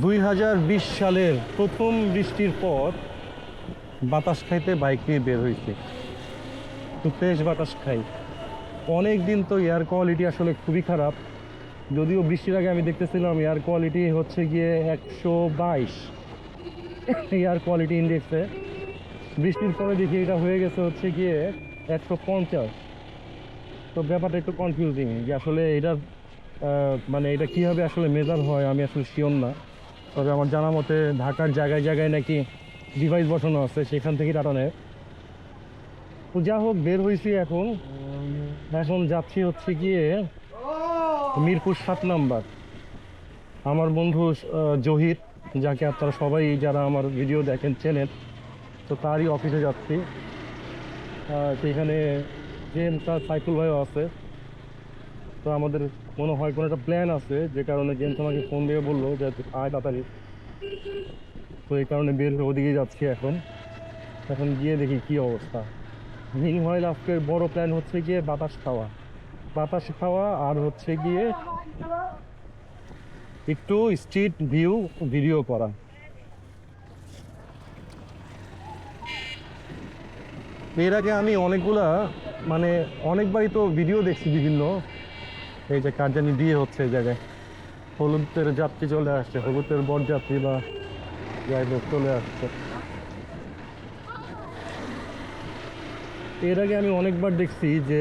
দুই হাজার বিশ সালের প্রথম বৃষ্টির পর বাতাস খাইতে বাইক নিয়ে বের হয়েছে তো ফ্রেশ বাতাস খাই। অনেক দিন তো এয়ার কোয়ালিটি আসলে খুবই খারাপ। যদিও বৃষ্টির আগে আমি দেখতেছিলাম এয়ার কোয়ালিটি হচ্ছে গিয়ে একশো বাইশ এয়ার কোয়ালিটি ইন্ডেক্সে বৃষ্টির পরে দেখি এটা হয়ে গেছে হচ্ছে গিয়ে একশো পঞ্চাশ। তো ব্যাপারটা একটু কনফিউজিং যে আসলে এটার মানে এটা কীভাবে আসলে মেজার হয় আমি আসলে শিওর না। তবে আমার জানা মতে ঢাকার জায়গায় জায়গায় নাকি ডিভাইস বসানো আছে, সেখান থেকে ডাটা নেয়। তো যা হোক, বের হয়েছি এখন। এখন যাচ্ছি হচ্ছে গিয়ে মিরপুর সাত নাম্বার। আমার বন্ধু জহির, যাকে আপনারা সবাই যারা আমার ভিডিও দেখেন, চেনেন, তো তারই অফিসে যাচ্ছি। সেখানে জেমস আর সাইফুল ভাইও আছে। তো আমাদের মনে হয়, কোনো একটা প্ল্যান আছে, যে কারণে জেমস আমাকে ফোন দিয়ে বলল যে, আয় তাড়াতাড়ি। তো এই কারণে বের ওদিকে যাচ্ছি এখন। এখন গিয়ে দেখি কি অবস্থা। মিনহয়েল আজকের বড় প্ল্যান হচ্ছে গিয়ে বাতাস খাওয়া। বাতাস খাওয়া আর হচ্ছে গিয়ে একটু স্ট্রিট ভিউ ভিডিও করা। এর আগে আমি অনেকগুলা মানে অনেকবারই তো ভিডিও দেখছি বিভিন্ন। এই যে কারজানি দিয়ে হচ্ছে এই জায়গায়। হলুদের যাত্রী চলে আসছে, হলুদের বরযাত্রী বা যাই হোক চলে আসছে। এর আগে আমি অনেকবার দেখছি যে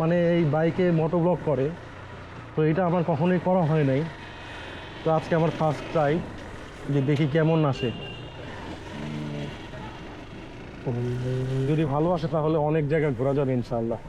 মানে এই বাইকে মোটো ব্লক করে, তো এটা আমার কখনোই করা হয় নাই। তো আজকে আমার ফার্স্ট ট্রাই যে দেখি কেমন আসে। যদি ভালো আসে তাহলে অনেক জায়গায় ঘোরা যাবে ইনশাল্লাহ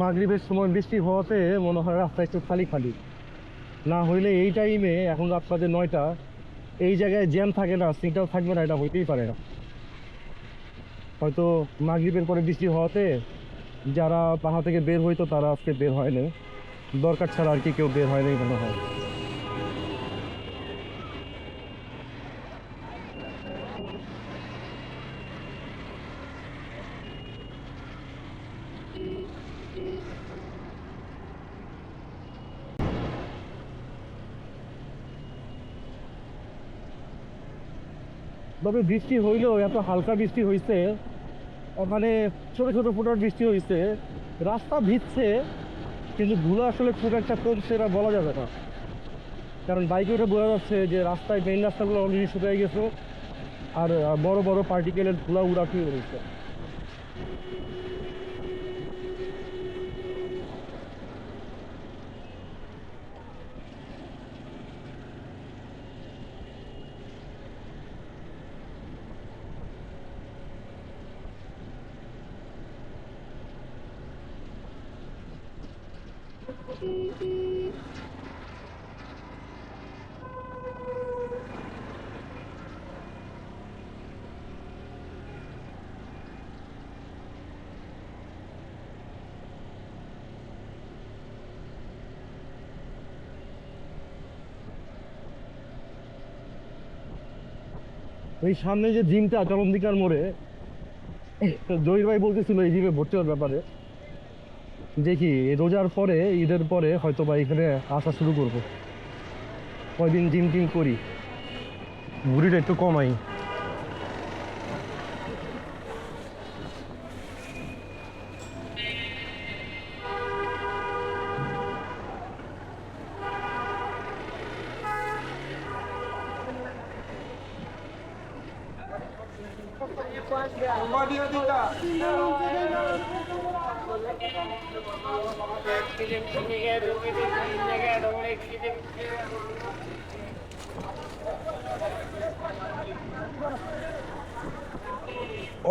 মাগরিবের সময় বৃষ্টি হওয়াতে মনে হয় রাস্তা একটু খালি খালি না হইলে এই টাইমে এখন রাত বাজে নয়টা, এই জায়গায় জ্যাম থাকে না সিগন্যাল থাকবে না, এটা হইতেই পারে না। হয়তো মাগরিবের পরে বৃষ্টি হওয়াতে যারা পাহাড় থেকে বের হইতো, তারা আজকে বের হয়নি দরকার ছাড়া আর কি কেউ বের হয়নি মনে হয়। তবে বৃষ্টি হইলেও এত হালকা বৃষ্টি হয়েছে মানে ছোট ছোট ফোটার বৃষ্টি হয়েছে রাস্তা ভিজছে, কিন্তু ধুলো আসলে খুব একটা কমছে এটা বলা যাবে না। কারণ বাইকে ওটা বোঝা যাচ্ছে যে রাস্তায় মেইন রাস্তাগুলো অলরেডি শুকিয়ে গেছে, আর বড় বড় পার্টিকেলের ধুলা উড়াফিয়ে রয়েছে এই সামনে যে জিমটা চরমদিকার মোড়ে জহির ভাই বলতেছিল এই জিমে ভর্তি হওয়ার ব্যাপারে। দেখি রোজার পরে, ঈদের পরে হয়তো বা এখানে আসা শুরু করব। কয়দিন জিম টিম করি। ভুড়িটা একটু কমাই।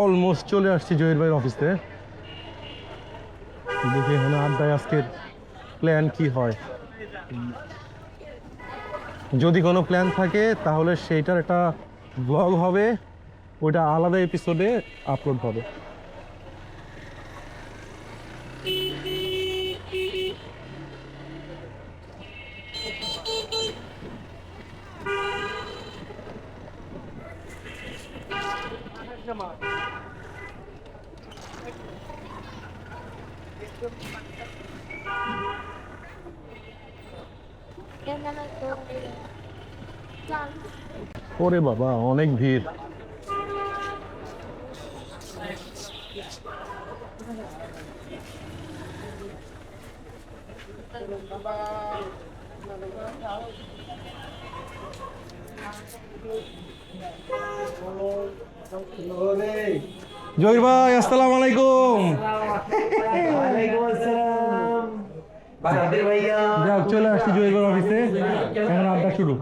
অলমোস্ট চলে আসছি জহির ভাইয়ের অফিসে দেখি এখানে আড্ডায় আজকের প্ল্যান কি হয়। যদি কোনো প্ল্যান থাকে, তাহলে সেইটার একটা ব্লগ হবে। ওইটা আলাদা এপিসোডে আপলোড হবে। ওরে বাবা অনেক ভিড়। জহির ভাই আসসালাম আলাইকুম। যাক চলে আসছি জহির ভাই অফিসে এখন আড্ডা শুরু।